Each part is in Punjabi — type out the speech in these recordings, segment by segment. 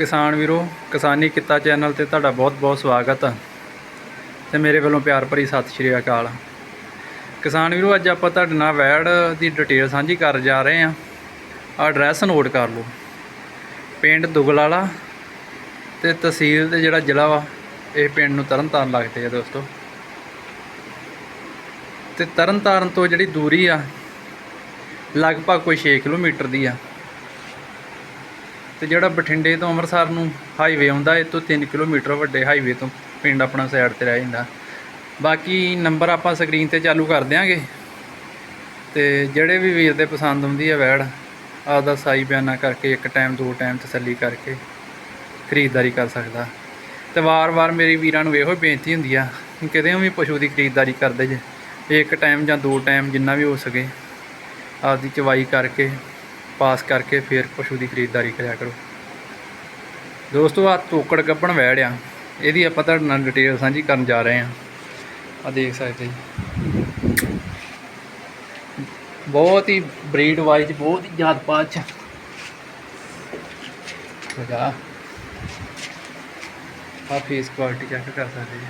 ਕਿਸਾਨ ਵੀਰੋ, ਕਿਸਾਨੀ ਕਿੱਤਾ ਚੈਨਲ ਤੇ ਤੁਹਾਡਾ ਬਹੁਤ-ਬਹੁਤ ਸਵਾਗਤ ਹੈ ਤੇ ਮੇਰੇ ਵੱਲੋਂ ਪਿਆਰ ਭਰੀ ਸਤਿ ਸ਼੍ਰੀ ਅਕਾਲ। ਕਿਸਾਨ ਵੀਰੋ, ਅੱਜ ਆਪਾਂ ਤੁਹਾਡੇ ਨਾਲ ਵੈੜ ਦੀ ਡਿਟੇਲ ਸਾਂਝੀ ਕਰ ਜਾ ਰਹੇ ਹਾਂ। ਐਡਰੈਸ ਨੋਟ ਕਰ ਲਓ। ਪਿੰਡ ਦੁਗਲਾਲਾ ਤੇ ਤਹਿਸੀਲ ਤੇ ਜਿਹੜਾ ਜ਼ਿਲ੍ਹਾ ਵਾ, ਇਹ ਪਿੰਡ ਨੂੰ ਤਰਨਤਾਰਨ ਲੱਗਦੇ ਆ ਦੋਸਤੋ। ਤੇ ਤਰਨਤਾਰਨ ਤੋਂ ਜਿਹੜੀ ਦੂਰੀ ਆ, ਲਗਭਗ ਕੋਈ 6 ਕਿਲੋਮੀਟਰ ਦੀ ਆ। ਤੇ ਜਿਹੜਾ ਬਠਿੰਡੇ ਤੋਂ ਅੰਮ੍ਰਿਤਸਰ ਨੂੰ ਹਾਈਵੇ ਆਉਂਦਾ, ਇਹ ਤੋਂ 3 ਕਿਲੋਮੀਟਰ ਵੱਡੇ ਹਾਈਵੇ ਤੋਂ ਪਿੰਡ ਆਪਣਾ ਸਾਈਡ ਤੇ ਰਹਿ ਜਾਂਦਾ। ਬਾਕੀ ਨੰਬਰ ਆਪਾਂ ਸਕਰੀਨ ਤੇ ਚਾਲੂ ਕਰ ਦਿਆਂਗੇ। ਤੇ ਜਿਹੜੇ ਵੀ ਵੀਰ ਦੇ ਪਸੰਦ ਆਉਂਦੀ ਹੈ ਵੈੜ, ਆਪਦਾ ਸਾਈ ਬਿਆਨਾ ਕਰਕੇ, ਇੱਕ ਟਾਈਮ ਦੋ ਟਾਈਮ ਤਸੱਲੀ ਕਰਕੇ ਖਰੀਦਦਾਰੀ ਕਰ ਸਕਦਾ। ਤੇ ਵਾਰ-ਵਾਰ ਮੇਰੀ ਵੀਰਾਂ ਨੂੰ ਇਹੋ ਬੇਨਤੀ ਹੁੰਦੀ ਆ, ਕਿਤੇ ਵੀ ਪਸ਼ੂ ਦੀ ਖਰੀਦਦਾਰੀ ਕਰਦੇ ਜੇ, ਇੱਕ ਟਾਈਮ ਜਾਂ ਦੋ ਟਾਈਮ ਜਿੰਨਾ ਵੀ ਹੋ ਸਕੇ, ਆਪਦੀ ਚਵਾਈ ਕਰਕੇ ਪਾਸ ਕਰਕੇ ਫਿਰ ਪਸ਼ੂ ਦੀ ਖਰੀਦਦਾਰੀ ਕਰਿਆ ਕਰੋ। ਦੋਸਤੋ ਆ ਤੋਕੜ ਗੱਬਣ ਵੈੜ ਆ। ਇਹਦੀ ਆਪਾਂ ਤੁਹਾਡੇ ਨਾਲ ਡਿਟੇਲ ਸਾਂਝੀ ਕਰਨ ਜਾ ਰਹੇ ਹਾਂ ਆ ਦੇਖ ਸਕਦੇ ਜੀ। ਬਹੁਤ ਹੀ ਬਰੀਡ ਵਾਈਜ਼ ਬਹੁਤ ਹੀ ਜਾਤ ਪਾਤ 'ਚ। ਲਗਾ। ਆ ਫੇਸ ਕੁਆਲਿਟੀ ਚੈੱਕ ਕਰ ਸਕਦੇ ਜੀ।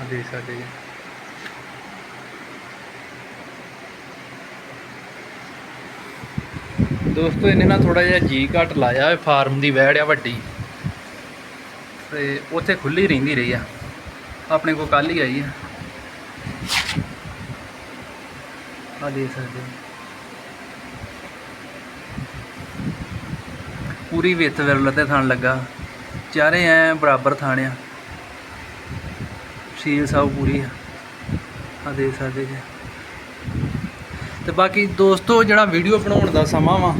ਆ ਦੇਖ ਸਕਦੇ ਜੀ। ਦੋਸਤੋ, ਇਹਨੇ ਨਾ ਥੋੜਾ ਜਿਹਾ ਜੀ ਘੱਟ ਲਾਇਆ ਫਾਰਮ ਦੀ ਵੈੜ ਆ ਵੱਡੀ। ਤੇ ਉੱਥੇ ਖੁੱਲੀ ਰਹਿੰਦੀ ਰਹੀ ਆ। ਆਪਣੇ ਕੋਲ ਕੱਲ ਹੀ ਆਈ ਆ। ਆ ਦੇਖ ਸਕਦੇ ਪੂਰੀ ਵਿੱਤ ਵਿਰਲ ਤੇ ਥਣ ਲੱਗਾ। ਚਾਰੇ ਐ ਬਰਾਬਰ ਥਾਣ ਆ। ਸੀਲ ਸਭ ਪੂਰੀ ਆ। ਆ ਦੇਖ ਸਕਦੇ ਜੀ। ਤੇ ਬਾਕੀ ਦੋਸਤੋ, ਜਿਹੜਾ ਵੀਡੀਓ ਬਣਾਉਣ ਦਾ ਸਮਾਂ ਵਾ,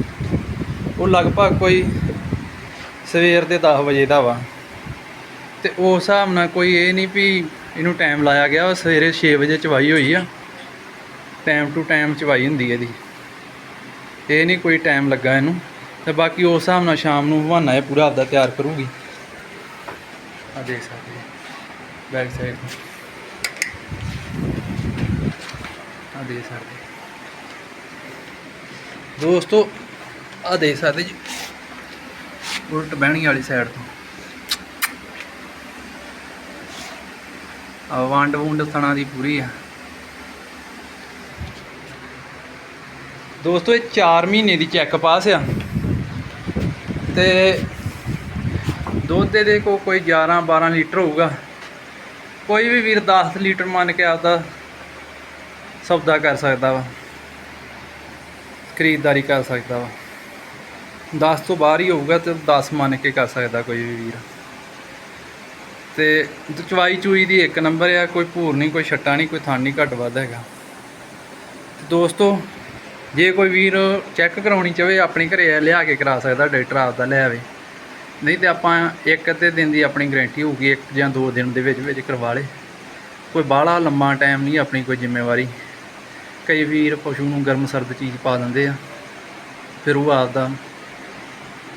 ਉਹ ਲਗਭਗ ਕੋਈ ਸਵੇਰ ਦੇ 10 ਵਜੇ ਦਾ ਵਾ। ਤੇ ਉਸ ਹਿਸਾਬ ਨਾਲ ਕੋਈ ਇਹ ਨਹੀਂ ਵੀ ਇਹਨੂੰ ਟਾਈਮ ਲਾਇਆ ਗਿਆ ਉਹ ਸਵੇਰੇ 6 ਵਜੇ ਚਵਾਈ ਹੋਈ ਆ। ਟਾਈਮ ਟੂ ਟਾਈਮ ਚਵਾਈ ਹੁੰਦੀ ਇਹਦੀ। ਇਹ ਨਹੀਂ ਕੋਈ ਟਾਈਮ ਲੱਗਾ ਇਹਨੂੰ। ਤੇ ਬਾਕੀ ਉਸ ਹਿਸਾਬ ਨਾਲ ਸ਼ਾਮ ਨੂੰ ਹਵਾਨਾ ਇਹ ਪੂਰਾ ਆਪਦਾ ਤਿਆਰ ਕਰੂਗੀ। ਆ ਦੇਖ ਸਕਦੇ ਬੈਕ ਸਾਈਡ ਆ ਦੇਖ ਸਕਦੇ ਦੋਸਤੋ ਆ ਦੇਖ ਸਕਦੇ ਜੀ। ਉਲਟ ਬਹਿਣੀ ਵਾਲੀ ਸਾਈਡ ਤੋਂ। ਆ ਵੰਡ ਵੁੰਡ ਥਣਾ ਦੀ ਪੂਰੀ ਆ। ਦੋਸਤੋ, ਇਹ 4 ਮਹੀਨੇ ਦੀ ਚੈੱਕ ਪਾਸ ਆ। ਤੇ ਦੁੱਧ ਦੇ ਕੋ ਕੋਈ 11 12 ਲੀਟਰ ਹੋਊਗਾ। ਕੋਈ ਵੀ ਵੀਰ 10 ਲੀਟਰ ਮੰਨ ਕੇ ਆਪਦਾ ਸੌਦਾ ਕਰ ਸਕਦਾ ਵਾ। ਖਰੀਦਦਾਰੀ ਕਰ ਸਕਦਾ ਵਾ। 10 ਤੋਂ ਬਾਹਰ ਹੀ ਹੋਊਗਾ ਤੇ 10 ਮੰਨ ਕੇ ਕਰ ਸਕਦਾ ਕੋਈ ਵੀ ਵੀਰ। ਤੇ ਚਵਾਈ ਚੂਈ ਦੀ ਇੱਕ ਨੰਬਰ ਆ, ਕੋਈ ਭੂਰ ਨਹੀਂ, ਕੋਈ ਛੱਟਾ ਨਹੀਂ, ਕੋਈ ਥਣ ਨਹੀਂ, ਘੱਟ ਵੱਧ ਹੈਗਾ। ਦੋਸਤੋ, ਜੇ ਕੋਈ ਵੀਰ ਚੈੱਕ ਕਰਾਉਣੀ ਚਾਹੇ ਆਪਣੇ ਘਰੇ ਲਿਆ ਕੇ ਕਰਾ ਸਕਦਾ, ਡਾਕਟਰ ਆਪਦਾ ਲੈ ਆਵੇ। ਨਹੀਂ ਤੇ ਆਪਾਂ ਇੱਕ ਅੱਧੇ ਦਿਨ ਦੀ ਆਪਣੀ ਗਾਰੰਟੀ ਹੋਊਗੀ, ਇੱਕ ਜਾਂ ਦੋ ਦਿਨ ਦੇ ਵਿੱਚ ਵਿੱਚ ਕਰਵਾ ਲੇ। ਕੋਈ ਬਾਹਲਾ ਲੰਮਾ ਟਾਈਮ ਨਹੀਂ, ਆਪਣੀ ਕੋਈ ਜ਼ਿੰਮੇਵਾਰੀ। ਕਈ ਵੀਰ ਪਸ਼ੂ ਨੂੰ ਗਰਮ ਸਰਦ ਚੀਜ਼ ਪਾ ਦਿੰਦੇ ਆ, ਫਿਰ ਉਹ ਆਪਦਾ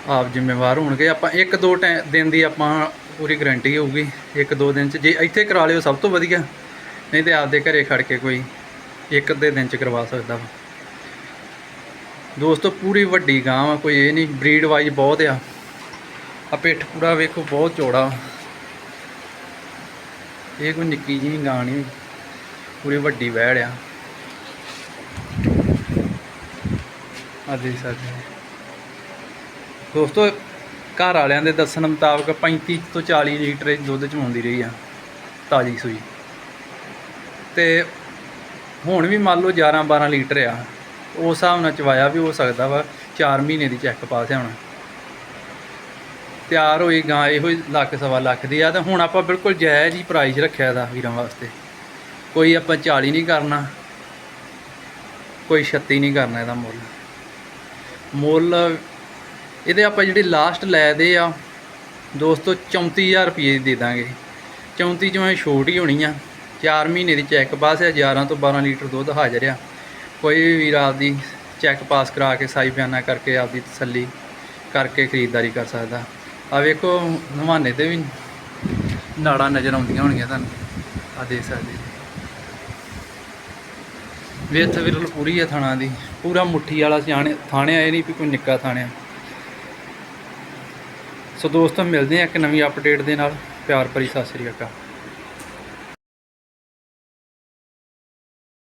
ਆਪ ਜ਼ਿੰਮੇਵਾਰ ਹੋਣਗੇ। ਆਪਾਂ ਇੱਕ ਦੋ ਟੈ- ਦਿਨ ਦੀ ਆਪਾਂ ਪੂਰੀ ਗਾਰੰਟੀ ਹੋਊਗੀ, ਇੱਕ ਦੋ ਦਿਨ ਚ। ਜੇ ਇੱਥੇ ਕਰਾ ਲਿਓ ਸਭ ਤੋਂ ਵਧੀਆ, ਨਹੀਂ ਤੇ ਆਪਦੇ ਘਰੇ ਖੜ ਕੇ ਕੋਈ ਇੱਕ ਅੱਧੇ ਦਿਨ ਚ ਕਰਵਾ ਸਕਦਾ ਵਾ। ਦੋਸਤੋ, ਪੂਰੀ ਵੱਡੀ ਗਾਂ ਆ ਕੋਈ ਇਹ ਨਹੀਂ ਬਰੀਡ ਵਾਈਜ਼ ਬਹੁਤ ਆ। ਆ ਪਿੱਠ ਪੂਰਾ ਵੇਖੋ, ਬਹੁਤ ਚੌੜਾ ਵਾ। ਇਹ ਕੋਈ ਨਿੱਕੀ ਜਿਹੀ ਗਾਂ ਨਹੀਂ, ਪੂਰੀ ਵੱਡੀ ਵਹਿੜ ਆ। ਆ ਦੇਖ ਸਕਦੇ ਦੋਸਤੋ, ਘਰ ਵਾਲਿਆਂ ਦੇ ਦੱਸਣ ਮੁਤਾਬਕ 35 ਤੋਂ 40 ਲੀਟਰ ਦੁੱਧ ਚਮਾਉਂਦੀ ਰਹੀ ਆ, ਤਾਜੀ ਸੂਈ ਤੇ ਹੁਣ ਵੀ ਮੰਨ ਲਓ 11 12 ਲੀਟਰ ਆ, ਉਸ ਹਿਸਾਬ ਨਾਲ ਚਵਾਇਆ ਵੀ ਹੋ ਸਕਦਾ ਵਾ 4 ਮਹੀਨੇ ਦੀ ਚੈੱਕ ਪਾਸ ਆ ਹੁਣ। ਤਿਆਰ ਹੋਈ ਗਾਂ, ਇਹੋ ਹੀ ਲੱਖ, ਸਵਾ ਲੱਖ ਦੀ ਆ, ਤੇ ਹੁਣ ਆਪਾਂ ਬਿਲਕੁਲ ਜਾਇਜ਼ ਹੀ ਪ੍ਰਾਈਸ ਰੱਖਿਆ ਦਾ ਵੀਰਾਂ ਵਾਸਤੇ। ਕੋਈ ਆਪਾਂ 40 ਨਹੀਂ ਕਰਨਾ ਕੋਈ 36 ਨਹੀਂ ਕਰਨਾ ਇਹਦਾ ਮੁੱਲ। ਮੁੱਲ ਇਹਦੇ ਆਪਾਂ ਜਿਹੜੀ ਲਾਸਟ ਲੈ ਦੇ ਆ, ਦੋਸਤੋ 34000 ਰੁਪਏ ਦੀ ਦੇ ਦਾਂਗੇ। 34 ਚੋਂ ਇਹ ਛੋਟ ਹੀ ਹੋਣੀ ਆ। 4 ਮਹੀਨੇ ਦੀ ਚੈੱਕ ਪਾਸ ਆ 11 ਤੋਂ 12 ਲੀਟਰ ਦੁੱਧ ਹਾਜ਼ਰ ਆ। ਕੋਈ ਵੀ ਵੀਰ ਆਪਦੀ ਚੈੱਕ ਪਾਸ ਕਰਾ ਕੇ ਸਾਈ ਬਿਆਨਾ ਕਰਕੇ ਆਪਦੀ ਤਸੱਲੀ ਕਰਕੇ ਖਰੀਦਦਾਰੀ ਕਰ ਸਕਦਾ। ਆ ਵੇਖੋ, ਨਵਾਨੇ ਤੇ ਵੀ ਨਾੜਾਂ ਨਜ਼ਰ ਆਉਂਦੀਆਂ ਹੋਣਗੀਆਂ ਤੁਹਾਨੂੰ। ਆ ਦੇਖ ਸਕਦੇ। ਜੀ। ਵਿੱਥ ਵਿਰਲ ਪੂਰੀ ਆ ਥਾਣਾ ਦੀ। ਪੂਰਾ ਮੁੱਠੀ ਵਾਲਾ ਸਿਆਣੇ ਥਾਣੇ ਆਏ ਨਹੀਂ ਵੀ ਕੋਈ ਨਿੱਕਾ ਥਾਣਿਆ ਸੋ ਦੋਸਤੋ, ਮਿਲਦੇ ਆ ਇੱਕ ਨਵੀਂ ਅਪਡੇਟ ਦੇ ਨਾਲ। ਪਿਆਰ ਭਰੀ ਸਤਿ ਸ੍ਰੀ ਅਕਾਲ।